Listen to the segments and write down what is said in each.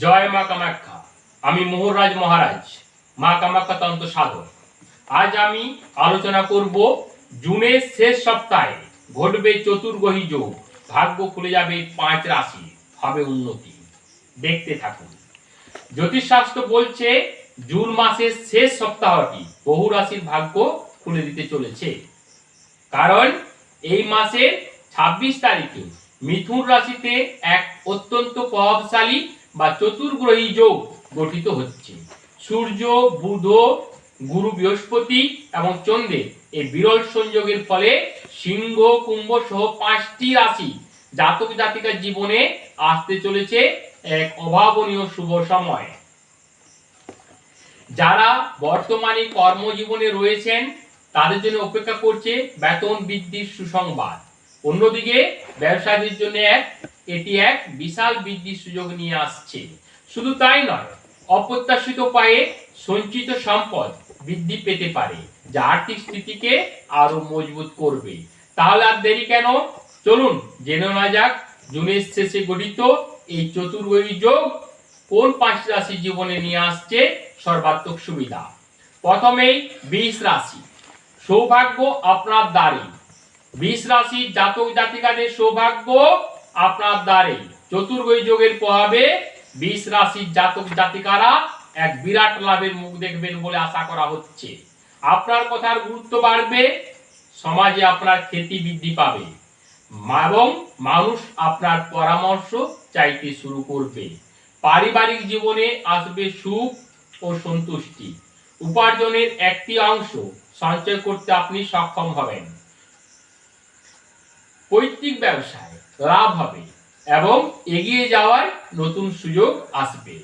জয় মা কামাখ্যা। আমি মোহনরাজ মহারাজ, মা কামাখ্যা তন্ত্র সাধক। আজ আমি আলোচনা করব জুনের শেষ সপ্তাহে ঘটবে চতুর্গ্রহী যোগ। ভাগ্য খুলে যাবে পাঁচ রাশি, হবে উন্নতি। দেখতে থাকুন। জ্যোতিষশাস্ত্র বলছে জুন মাসের শেষ সপ্তাহটি বহু রাশির ভাগ্য খুলে দিতে চলেছে। কারণ এই মাসের ছাব্বিশ তারিখে মিথুন রাশিতে এক অত্যন্ত প্রভাবশালী বা চতুর্গ্রহী যোগ গঠিত হচ্ছে। সূর্য, বুধ, গুরু বৃহস্পতি এবং চন্দ্রের এই বিরল সংযোগের ফলে সিংহ, কুম্ভ সহ পাঁচটি রাশি জাতক জাতিকার জীবনে আসতে চলেছে এক অভাবনীয় শুভ সময়। যারা বর্তমানে কর্মজীবনে রয়েছেন, তাদের জন্য অপেক্ষা করছে বেতন বৃদ্ধির সুসংবাদ। অন্যদিকে ব্যবসায়ীদের জন্য এক, এটি এক বিশাল বৃদ্ধির সুযোগ নিয়ে আসছে। শুধু তাই নয়, অপ্রত্যাশিত উপায়ে সঞ্চিত সম্পদ বৃদ্ধি পেতে পারে, যা আর্থিক স্থিতিকে আরও মজবুত করবে। তাহলে আর দেরি কেন? চলুন জেনে নেওয়া যাক জুনের শেষে গঠিত এই চতুর্গ্রহী যোগ কোন পাঁচ রাশি জীবনে নিয়ে আসছে সর্বাত্মক সুবিধা। প্রথমেই বিশ রাশি। সৌভাগ্য আপনার দ্বারে। বিষ রাশির জাতক জাতিকাদের সৌভাগ্য আপনার দ্বারে। চতুর্গ্রহী যোগের প্রভাবে বিষ রাশির জাতক জাতিকারা এক বিরাট লাভের মুখ দেখবেন বলে আশা করা হচ্ছে। আপনার কথার গুরুত্ব বাড়বে, সমাজে আপনার খ্যাতি বৃদ্ধি পাবে এবং মানুষ আপনার পরামর্শ চাইতে শুরু করবে। পারিবারিক জীবনে আসবে সুখ ও সন্তুষ্টি। উপার্জনের একটি অংশ সঞ্চয় করতে আপনি সক্ষম হবেন। পৈতৃক ব্যবসায় লাভ হবে এবং এগিয়ে যাওয়ার নতুন সুযোগ আসবে।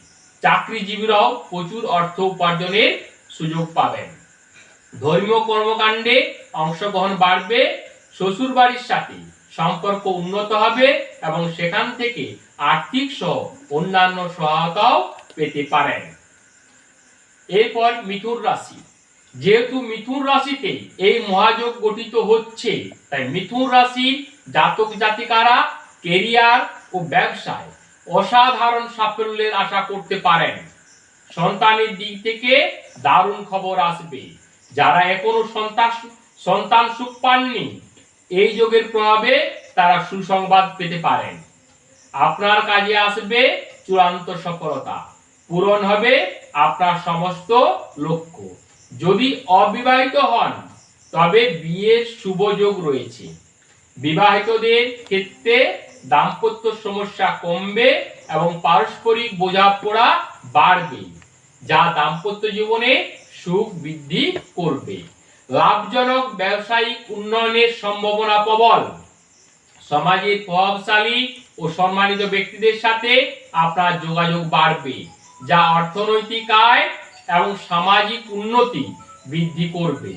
চাকরিজীবীরাও প্রচুর অর্থ উপার্জনের সুযোগ পাবেন। ধর্মীয় কর্মকাণ্ডে অংশগ্রহণ বাড়বে শ্বশুর বাড়ির সাথে সম্পর্ক উন্নত হবে এবং সেখান থেকে আর্থিক সহ অন্যান্য সহায়তাও পেতে পারেন। এরপর মিথুন রাশি। যেহেতু মিথুন রাশিতে এই মহাযোগ গঠিত হচ্ছে, তাই মিথুন রাশি জাতক জাতিকারা, কেরিয়ার ও ব্যবসায় অসাধারণ সাফল্যের আশা করতে পারেন। সন্তানের দিক থেকে দারুণ খবর আসবে। যারা এখনও সন্তান সন্তান সুখ পাননি, এই যোগের প্রভাবে তারা সুসংবাদ পেতে পারেন। আপনার কাজে আসবে চূড়ান্ত সফলতা। পূরণ হবে আপনার সমস্ত লক্ষ্য। যদি অবিবাহিত হন, তবে বিয়ের শুভ যোগ রয়েছে। বিবাহিতদের ক্ষেত্রে দাম্পত্য সমস্যা কমবে এবং পারস্পরিক বোঝাপড়া বাড়বে, যা দাম্পত্য জীবনে সুখ বৃদ্ধি করবে। লাভজনক ব্যবসায়িক উন্নয়নের সম্ভাবনা প্রবল। সমাজের প্রভাবশালী ও সম্মানিত ব্যক্তিদের সাথে আপনার যোগাযোগ বাড়বে, যা অর্থনৈতিক আয় এবং সামাজিক উন্নতি বৃদ্ধি করবে।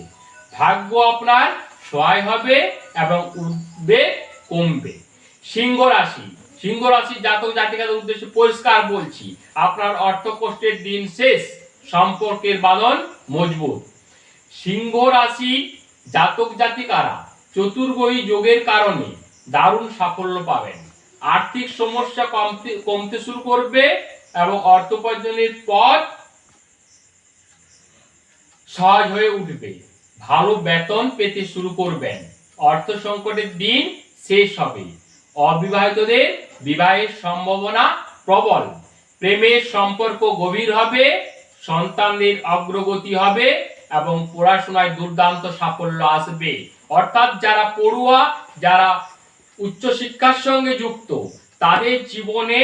ভাগ্য আপনার সহায় হবে এবং উদ্বেগ কমবে। সিংহ রাশি। সিংহ রাশির জাতক জাতিকাদের উদ্দেশ্যে পরিষ্কার বলছি, আপনার অর্থ কষ্টের দিন শেষ, সম্পর্কের বাঁধন মজবুত। সিংহ রাশি জাতক জাতিকারা চতুর্গ্রহী যোগের কারণে দারুণ সাফল্য পাবেন। আর্থিক সমস্যা কমতে কমতে শুরু করবে এবং অর্থ উপার্জনের পথ সহজ হয়ে উঠবে। ভালো বেতন পেতে শুরু করবেন। অর্থ সংকটের দিন শেষ হবে। অবিবাহিতদের বিবাহের সম্ভাবনা প্রবল। প্রেমের সম্পর্ক গভীর হবে, সন্তানদের অগ্রগতি হবে এবং পড়াশোনায় দুর্দান্ত সাফল্য আসবে। অর্থাৎ যারা পড়ুয়া, যারা উচ্চশিক্ষার সঙ্গে যুক্ত, তাদের জীবনে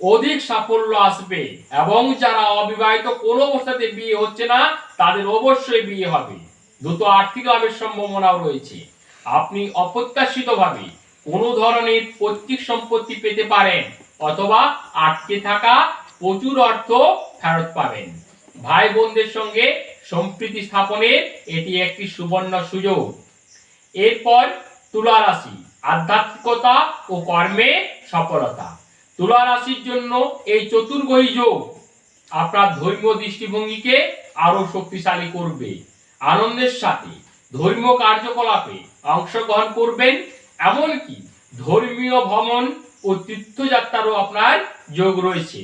অধিক সাফল্য আসবে এবং যারা অবিবাহিত কোনো অবস্থাতে বিয়ে হচ্ছে না, তাদের অবশ্যই বিয়ে হবে। দ্রুত আর্থিক লাভের সম্ভাবনাও রয়েছে। আপনি অপ্রত্যাশিতভাবে কোনো ধরনের পৈতৃক সম্পত্তি পেতে পারেন অথবা আটকে থাকা প্রচুর অর্থ ফেরত পাবেন। ভাই বোনদের সঙ্গে সম্প্রীতি স্থাপনের এটি একটি সুবর্ণ সুযোগ। এরপর তুলা রাশি, আধ্যাত্মিকতা ও কর্মে সফলতা। তুলা রাশির জন্য এই চতুর্গ্রহী যোগ আপনার ধর্মীয় দৃষ্টিভঙ্গিকে আরও শক্তিশালী করবে, আনন্দের সাথে ধর্মীয় কার্যকলাপে অংশগ্রহণ করবেন, এমনকি ধর্মীয় ভ্রমণ ও তীর্থযাত্রারও আপনার যোগ রয়েছে।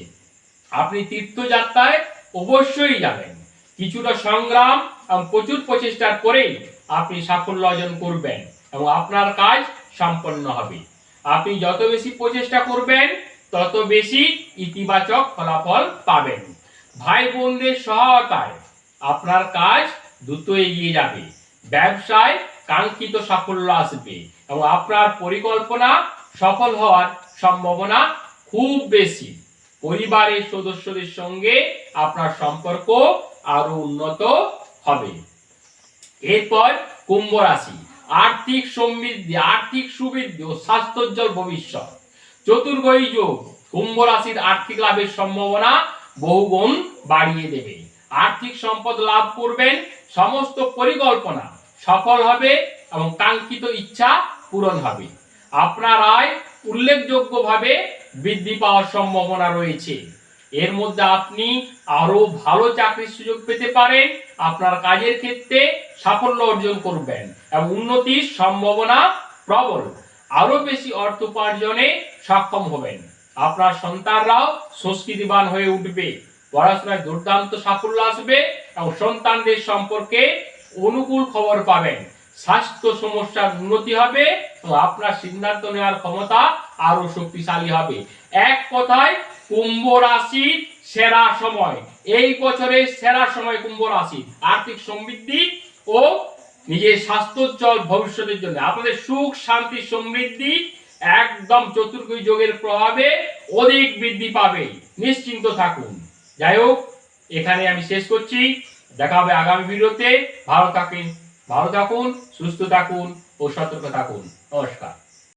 আপনি তীর্থযাত্রায় অবশ্যই যাবেন। কিছুটা সংগ্রাম এবং প্রচুর প্রচেষ্টার পরেই আপনি সাফল্য অর্জন করবেন এবং আপনার কাজ সম্পন্ন হবে। আপনি যত বেশি প্রচেষ্টা করবেন তত বেশি ইতিবাচক ফলাফল পাবেন। ভাই বোনদের সহায়তায় আপনার কাজ দ্রুত এগিয়ে যাবে। ব্যবসায় কাঙ্ক্ষিত সাফল্য আসবে এবং আপনার পরিকল্পনা সফল হওয়ার সম্ভাবনা খুব বেশি। পরিবারের সদস্যদের সঙ্গে আপনার সম্পর্ক আরও উন্নত হবে। এরপর কুম্ভ রাশি। আর্থিক সমৃদ্ধি, আর্থিক সুবৃদ্ধি ও স্বাস্থ্যোজ্জ্বল ভবিষ্যৎ। চতুর্গই যোগ। কুম্ভ রাশির আর্থিক লাভের সম্ভাবনা বহুগুণ বাড়িয়ে দেবে। আর্থিক সম্পদ লাভ করবেন, সমস্ত পরিকল্পনা সফল হবে এবং কাঙ্ক্ষিত ইচ্ছা পূরণ হবে। আপনার আয় উল্লেখযোগ্যভাবে বৃদ্ধি পাওয়ার সম্ভাবনা রয়েছে। এর মধ্যে আপনি আরও ভালো চাকরির সুযোগ পেতে পারেন, আপনার কাজের ক্ষেত্রে সাফল্য অর্জন করবেন এবং উন্নতির সম্ভাবনা প্রবল। আরও বেশি অর্থ উপার্জনে সক্ষম হবেন। আপনার সন্তানরাও সংস্কৃতিবান হয়ে উঠবে। পড়াশোনায় দুর্দান্ত সাফল্য আসবে এবং সন্তানদের সম্পর্কে অনুকূল খবর পাবেন। স্বাস্থ্য সমস্যার উন্নতি হবে এবং আপনার সিদ্ধান্ত নেওয়ার ক্ষমতা আরও শক্তিশালী হবে। এক কথায়, কুম্ভ রাশির সেরা সময়। এই বছরের সেরা সময় কুম্ভ রাশি। আর্থিক সমৃদ্ধি ও নিজের স্বাস্থ্যোজ্জ্বল ভবিষ্যতের জন্য। আপনাদের সুখ, শান্তি, সমৃদ্ধি একদম চতুর্থ যোগের প্রভাবে অধিক বৃদ্ধি পাবে। নিশ্চিন্ত থাকুন। যাই হোক, এখানে আমি শেষ করছি। দেখা হবে আগামী ভিডিওতে। ভালো থাকেন, ভালো থাকুন, সুস্থ থাকুন ও সতর্ক থাকুন। নমস্কার।